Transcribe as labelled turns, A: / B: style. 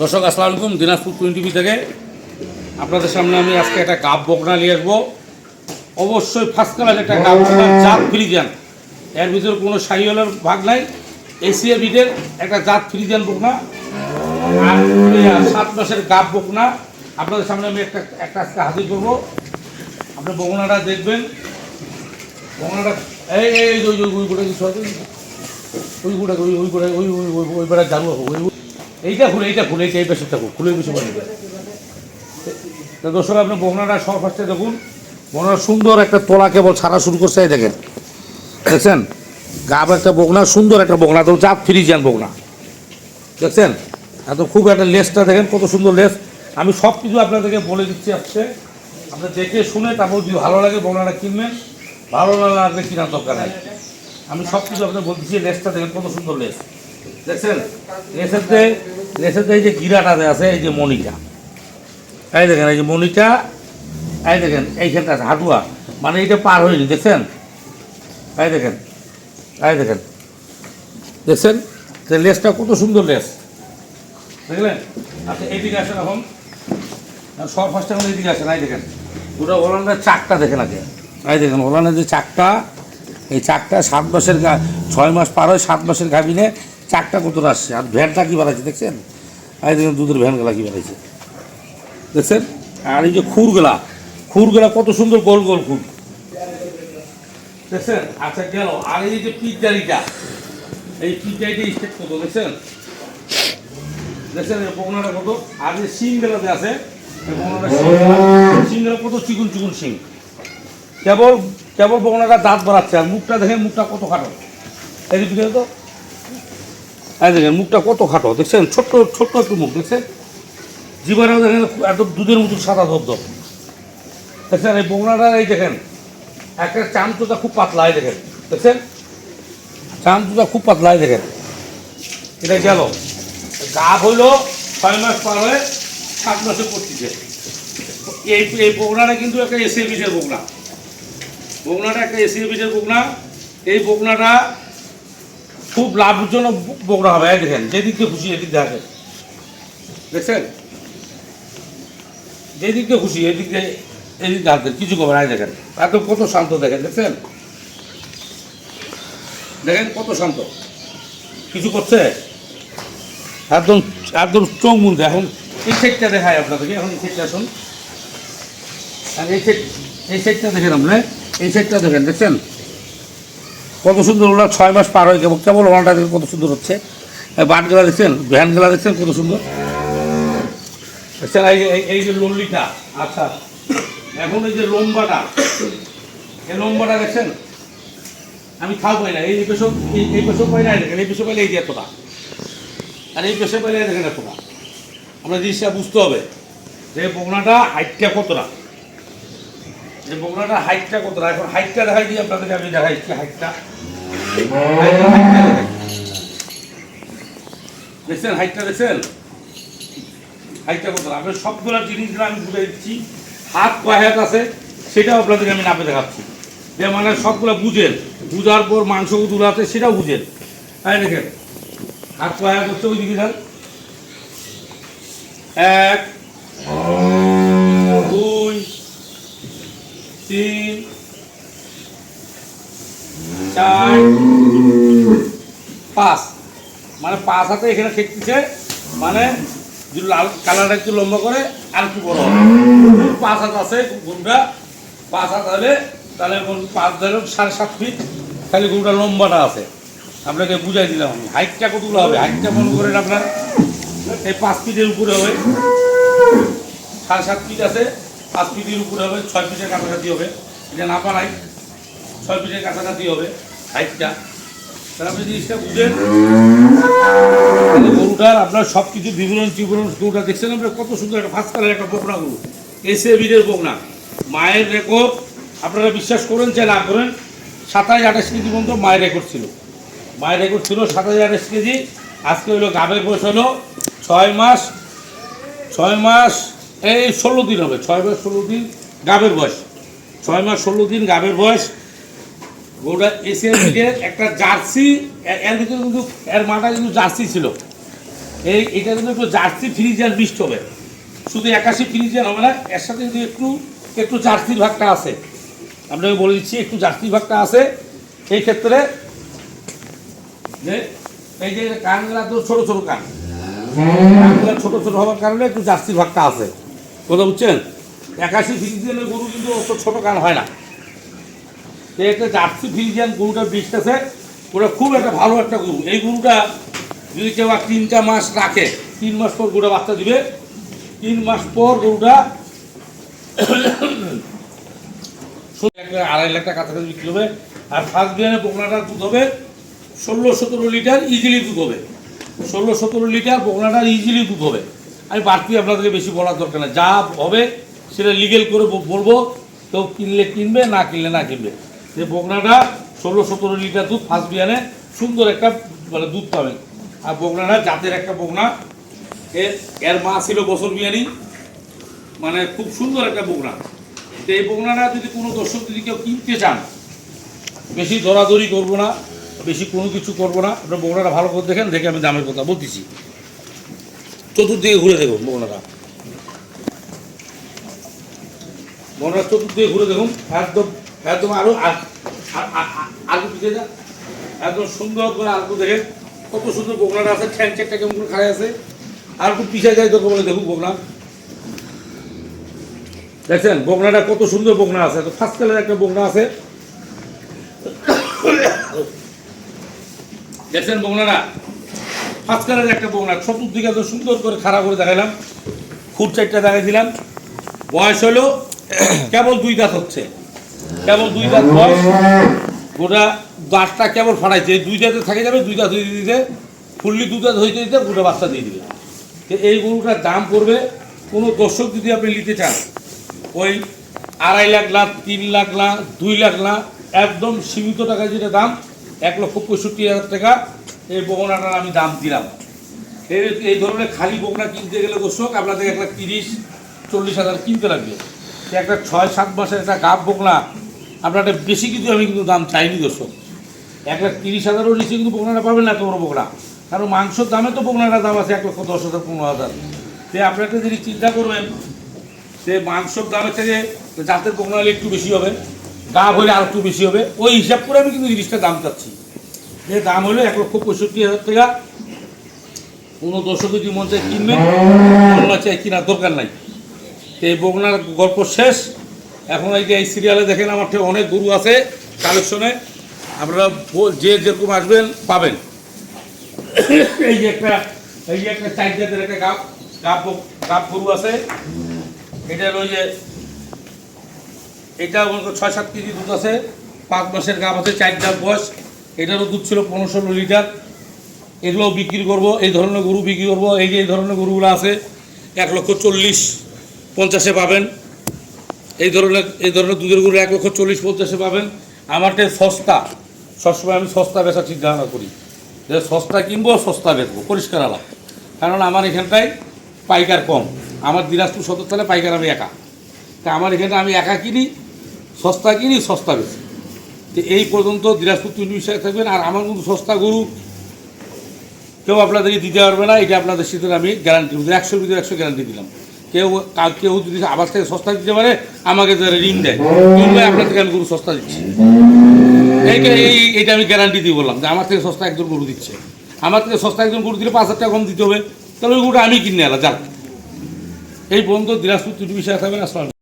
A: দর্শক, আসসালামু আলাইকুম, দিনাজপুর টোয়েন্টি থেকে। আপনাদের সামনে আমি আজকে একটা গাব বকনা নিয়ে আসব। অবশ্যই ফার্স্ট ক্লাস একটা গাব বকনা, জাত ফ্রিজিয়ান। এর ভিতরে কোনো সাইওয়ালের ভাগ নাই, এশিয়া বিটের একটা জাত ফ্রিজিয়ান বকনা। সাত মাসের গাব বকনা। আপনাদের সামনে আমি একটা একটা আজকে হাজির করব। আপনি বকনাটা দেখবেন। এই ওই কিছু ওই গোটা ওই ওই ওই ওই ওই এইটা এইটা খুলে তো সব দেখুন। সুন্দর একটা কেবল শুরু করছে দেখেন। দেখছেন? গাব একটা বকনা সুন্দর একটা বকনা তো জাত ফ্রিজিয়ান বকনা দেখছেন? এত খুব একটা লেসটা দেখেন, কত সুন্দর লেস। আমি সব কিছু আপনাদেরকে বলে দিচ্ছি আজকে। আপনি দেখে শুনে তারপর যদি ভালো লাগে বকনাটা কিনবেন ভালো না লাগলে কেনার দরকার নাই। আমি সব কিছু আপনাকে বলতেছি লেসটা দেখেন কত সুন্দর লেস। দেখছেন? লেসেতে লেসেতে এই যে গিরাটা আছে, এই যে মনিটা এই দেখেন, এই যে মনিটা এই দেখেন, এইখানটা আছে, হাঁটুয়া। মানে এইটা পার হয়নি, দেখছেন? এই দেখেন এই দেখেন। দেখছেন? তো লেসটা কত সুন্দর লেস। দেখলেন? আচ্ছা এইদিকে আসেন এখন। সব ফার্স্ট এখন এইদিকে আসেন, এই দেখেন। পুরো ওলানের চাকটা দেখেন আগে। এই দেখেন, ওলানের যে চাকটা, এই চাকটা সাত মাসের ছয় মাস পার হয় সাত মাসের গাভিনে চাকটা কত আসছে? আর ভ্যানটা কী বাড়াচ্ছে দেখছেন? এই দেখেন, দুধের ভ্যানগুলা কী বাড়াইছে দেখছেন? আর এই যে খুরগুলা খুরগুলা কত সুন্দর গোল গোল খুর। দেখছেন? আচ্ছা গেল। আর এই যে পিজ্জারিটা, এই পিজ্জারিটা স্টেট কত, দেখছেন? দেখছেন পোকনাটা কত? আর যে শিংগুলাতে আছে পোকনাটা কত? চিকুন চিকুন শিং কেবল কেবল পোকনাটা দাঁত বাড়াচ্ছে আর মুখটা দেখেন, মুখটা কত খাটো। এই দিকে তো। এই দেখেন, মুখটা কত খাটো, দেখছেন? ছোট্ট ছোট্ট একটু মুখ, দেখছেন? জীবনেও দেখেন, এত দুধের মতো সাদা ধব দেখছেন, এই বগনাটা, এই দেখেন, একটা চামচুটা খুব পাতলা, এই দেখেন, দেখছেন? চামচুটা খুব পাতলা, এই দেখেন। এটা গেল গা হইল ছয় মাস পার হয়ে সাত মাসে পড়তেছে। এই এই বগনাটা কিন্তু একটা এসিএ বিটের বগনা। বগনাটা একটা এসিএ বিটের বগনা এই বগনাটা খুব লাভজনক বগনা হবে দেখেন, যেদিক খুশি এদিক দেখে দেখছেন? যেদিক খুশি এদিকে এদিক দেখেন কিছু খবর দেখেন। এত কত শান্ত, দেখেন, দেখছেন? দেখেন কত শান্ত। কিছু করছে? একদম একদম চোখ মুন্দে এখন এই সাইডটা দেখায় আপনাদেরকে, এখন এই সাইডটা আসুন। আর এই সাইড এই সাইডটা দেখেন আপনি। এই সাইডটা দেখেন, দেখছেন? কত সুন্দর ওরা ছয় মাস পার হয়ে কেবল কেবল দেখেন কত সুন্দর হচ্ছে। বাটগুলা দেখছেন? ভ্যানগুলা দেখছেন কত সুন্দর? দেখছেন এই যে, এই- যে লল্লিটা আচ্ছা। এখন এই যে লম্বাটা, এই লম্বাটা দেখছেন? আমি খাও পাই না, এই পেশো এই এই পেশো পাই না দেখেন, এই পেশো পাইলে এই যে এতটা। আর এই পেশো পাইলে দেখেন এতটা। আমরা জিনিসটা বুঝতে হবে যে বগনাটা হাইটটা কতটা। যে বগনাটা হাইটটা কত এখন হাইটটা দেখাই দিই, আপনাদেরকে আমি দেখাইছি হাইটটা দেখছেন হাইটটা দেখছেন? হাইটটা কতটা? আপনি সবগুলো জিনিসগুলো আমি বুঝে দিচ্ছি। হাত কয় হাত আছে, সেটাও আপনাদেরকে আমি নাপে দেখাচ্ছি। যে মানে সবগুলো বুঝেন। বুঝার পর মাংস আছে, সেটাও বুঝেন। তাই দেখেন, হাত কয় হাত হচ্ছে ওই দিকে এক দুই তিন চার পাঁচ পাঁচ হাতে এখানে ঠেকতেছে মানে যদি লাল কালারটা একটু লম্বা করে আর একটু বড় হবে। পাঁচ হাত আছে গরুটা পাঁচ হাত হলে তাহলে পাঁচ ধরে সাড়ে সাত ফিট তাহলে গরুটা লম্বাটা আছে। আপনাকে বুঝাই দিলাম আমি। হাইটটা কতগুলো হবে? হাইটটা মনে করেন আপনার, এই পাঁচ ফিটের উপরে হবে। সাড়ে সাত ফিট আছে, পাঁচ ফিটের উপরে হবে, ছয় ফিটের কাছাকাছি হবে। এটা না পারাই, ছয় ফিটের কাছাকাছি হবে হাইটটা তাহলে আপনি জিনিসটা বুঝেন। গরুটার আপনার সব কিছু বিবরণ টিবরণ গরুটা দেখছেন আপনার কত সুন্দর একটা ফার্স্ট কালার একটা বকনা গরু এসে বিদের বকনা মায়ের রেকর্ড আপনারা বিশ্বাস করেন যে না করেন, সাতাশ আঠাশ কেজি পর্যন্ত মায়ের রেকর্ড ছিল। মায়ের রেকর্ড ছিল সাতাশ আঠাশ কেজি। আজকে হলো গাবের বয়স হলো ছয় মাস ছয় মাস, এই ষোলো দিন হবে, ছয় মাস, ষোলো দিন গাবের বয়স। ছয় মাস, ষোলো দিন গাবের বয়স। গরুটা এশিয়ান ব্রিডের একটা জার্সি এর ভিতরে কিন্তু, এর মাটা কিন্তু জার্সি ছিল। এই, এটা কিন্তু একটু জার্সি ফ্রিজিয়ান মিক্সড হবে। শুধু একাশি ফ্রিজিয়ান হবে না, এর সাথে কিন্তু একটু একটু জার্সির ভাগটা আছে। আপনাকে বলে দিচ্ছি, একটু জার্সির ভাগটা আছে। এই ক্ষেত্রে, যে, এই যে কানগুলা তো ছোট ছোট কান। কানগুলা ছোট ছোট হওয়ার কারণে একটু জার্সির ভাগটা আছে। কথা বুঝছেন? একাশি ফ্রিজিয়ানের গরু কিন্তু অত ছোট কান হয় না। একটা জার্সি ফ্রিজিয়ান গরুটা বিশটাছে ওটা খুব একটা ভালো একটা গরু। এই গরুটা যদি কেউ তিনটা মাস রাখে, তিন মাস পর গরুটা বাচ্চা দিবে। তিন মাস পর গরুটা আড়াই লাখ টাকা কাছাকাছি বিক্রি হবে। আর ফার্স্ট বিয়ানে বকনাটার দুধ হবে। ষোলো সতেরো লিটার ইজিলি দুধ হবে। ষোলো সতেরো লিটার বকনাটার ইজিলি দুধ হবে। আমি বাড়তি আপনাদেরকে বেশি বলার দরকার নেই। যা হবে সেটা লিগেল করে বলব। কেউ কিনলে কিনবে, না কিনলে না কিনবে। যে বকনাটা ষোলো সতেরো লিটার দুধ ফার্স্ট বিয়ানে সুন্দর একটা মানে দুধ পাবেন। আর বকনাটা জাতের একটা বকনা এর এর মা ছিল বছর বিয়ানি। মানে খুব সুন্দর একটা বকনা তো এই বকনাটা যদি কোনো দর্শক যদি কেউ কিনতে চান, বেশি দরাদরি করব না, বেশি কোনো কিছু করব না, আপনার বকনাটা ভালো করে দেখেন, দেখে আমি দামের কথা বলতেছি। চতুর্দিকে ঘুরে দেখুন বকনাটা বকনাটা চতুর্দিকে ঘুরে দেখুন, একদম একদম আরও আলু পিছিয়ে যা একদম সুন্দর করে আলু দেখেন। কত সুন্দর বকনাটা আছে, ঠ্যাং চেকটা কেমন করে খায় আছে। আর একটু পিছিয়ে যায় তোকে বলে দেখুন বকনা। দেখছেন, বকনাটা কত সুন্দর বকনা আছে। তো ফার্স্ট কালার একটা বকনা আছে। দেখছেন বকনাটা? ফার্স্ট কালারের একটা বকনা। চতুর্দিকে এত সুন্দর করে খাড়া করে দেখালাম খুব চারটা দেখাই দিলাম। বয়স হলো, কেবল দুই দাঁত হচ্ছে। কেবল দুই দাঁত বয়স, গোটা গাছটা কেবল ফাটাইছে। এই দুই দাঁতে থাকে যাবে, দুই দাঁত হয়ে দিতে, ফুললি দুই দাঁত হইতে দিতে, গোটা বাচ্চা দিয়ে দিবে। তো এই গরুটার দাম পড়বে, কোনো দর্শক যদি আপনি নিতে চান, ওই আড়াই লাখ লাখ, তিন লাখ লাখ, দুই লাখ লাখ, একদম সীমিত টাকা যেটা দাম, এক লক্ষ পঁয়ষট্টি হাজার টাকা, এই বগনাটার আমি দাম দিলাম। এই এই ধরনের খালি বগনা কিনতে গেলে দর্শক, আপনাদের এক লাখ তিরিশ, চল্লিশ হাজার কিনতে লাগবে। একটা ছয়, সাত মাসের একটা গাব বগনা আপনার একটা বেশি কিছু আমি কিন্তু দাম চাইনি, দর্শক। এক লাখ তিরিশ হাজারও নিচে কিন্তু বগনাটা পাবেন না এত বড় কারণ মাংসর দামে তো বগনাটার দাম আছে এক লক্ষ দশ হাজার, পনেরো হাজার। তো আপনি একটা যদি চিন্তা করবেন সে মাংসর দামের থেকে জাতের বগনা হলে একটু বেশি হবে, গা হলে আর একটু বেশি হবে, ওই হিসাব করে আমি কিন্তু জিনিসটা দাম চাচ্ছি। যে দাম হলো এক লক্ষ পঁয়ষট্টি হাজার টাকা। কোনো দর্শক যদি মন চায় কিনবেন চাই কেনার দরকার নাই। এই বগনার গল্প শেষ। এখন এই যে এই সিরিয়ালে দেখেন আমার ঠিক অনেক গরু আছে কালেকশনে আপনারা যে যেরকম আসবেন, পাবেন। এই যে একটা, এই যে একটা চার জাতের একটা গাপ গাপ গাপ গরু আছে। এটা ওই যে, এটা মনে ছয় সাত কেজি দুধ আছে। পাঁচ মাসের গাপ আছে, চার দাঁত বয়স। এটারও দুধ ছিল পনেরো ষোলো লিটার। এগুলো বিক্রি করব, এই ধরনের গরু বিক্রি করব। এই যে এই ধরনের গরুগুলো আছে, এক লক্ষ চল্লিশ, পঞ্চাশে পাবেন। এই ধরনের এই ধরনের দুধের গরু এক লক্ষ চল্লিশ পঞ্চাশে পাবেন। আমারটা সস্তা। সবসময় আমি সস্তা বেচা চিন্তা ভাবনা করি। যে সস্তা কিনবো, সস্তা বেচবো। পরিষ্কার আলাপ। কারণ আমার এখানটায় পাইকার কম। আমার দিনাজপুর সদর তালে পাইকার আমি একা। তা আমার এখানে আমি একা কিনি, সস্তা কিনি, সস্তা বেশি তো এই পর্যন্ত দিনাজপুর তিন বিষয়ে থাকবেন। আর আমার কিন্তু সস্তা গরু কেউ আপনাদেরকে দিতে পারবে না। এটা আপনাদের শীতের আমি গ্যারান্টি একশোর ভিতরে একশো গ্যারান্টি দিলাম। কেউ কেউ যদি আবার থেকে সস্তা দিতে পারে, আমাকে যারা ঋণ দেয়। কিংবা আপনার থেকে আমি গরু সস্তা দিচ্ছি। এই এটা আমি গ্যারান্টি দিয়ে বললাম যে আমার থেকে সস্তা একজন গরু দিচ্ছে। আমার থেকে সস্তা একজন গরু দিলে পাঁচ হাজার টাকা কম দিতে হবে। তাহলে ওই গরুটা আমি কিনে এলাম যাক। এই বন্ধু দিনাজপুর তুটি বিষয়ে থাকবেন আসসালাম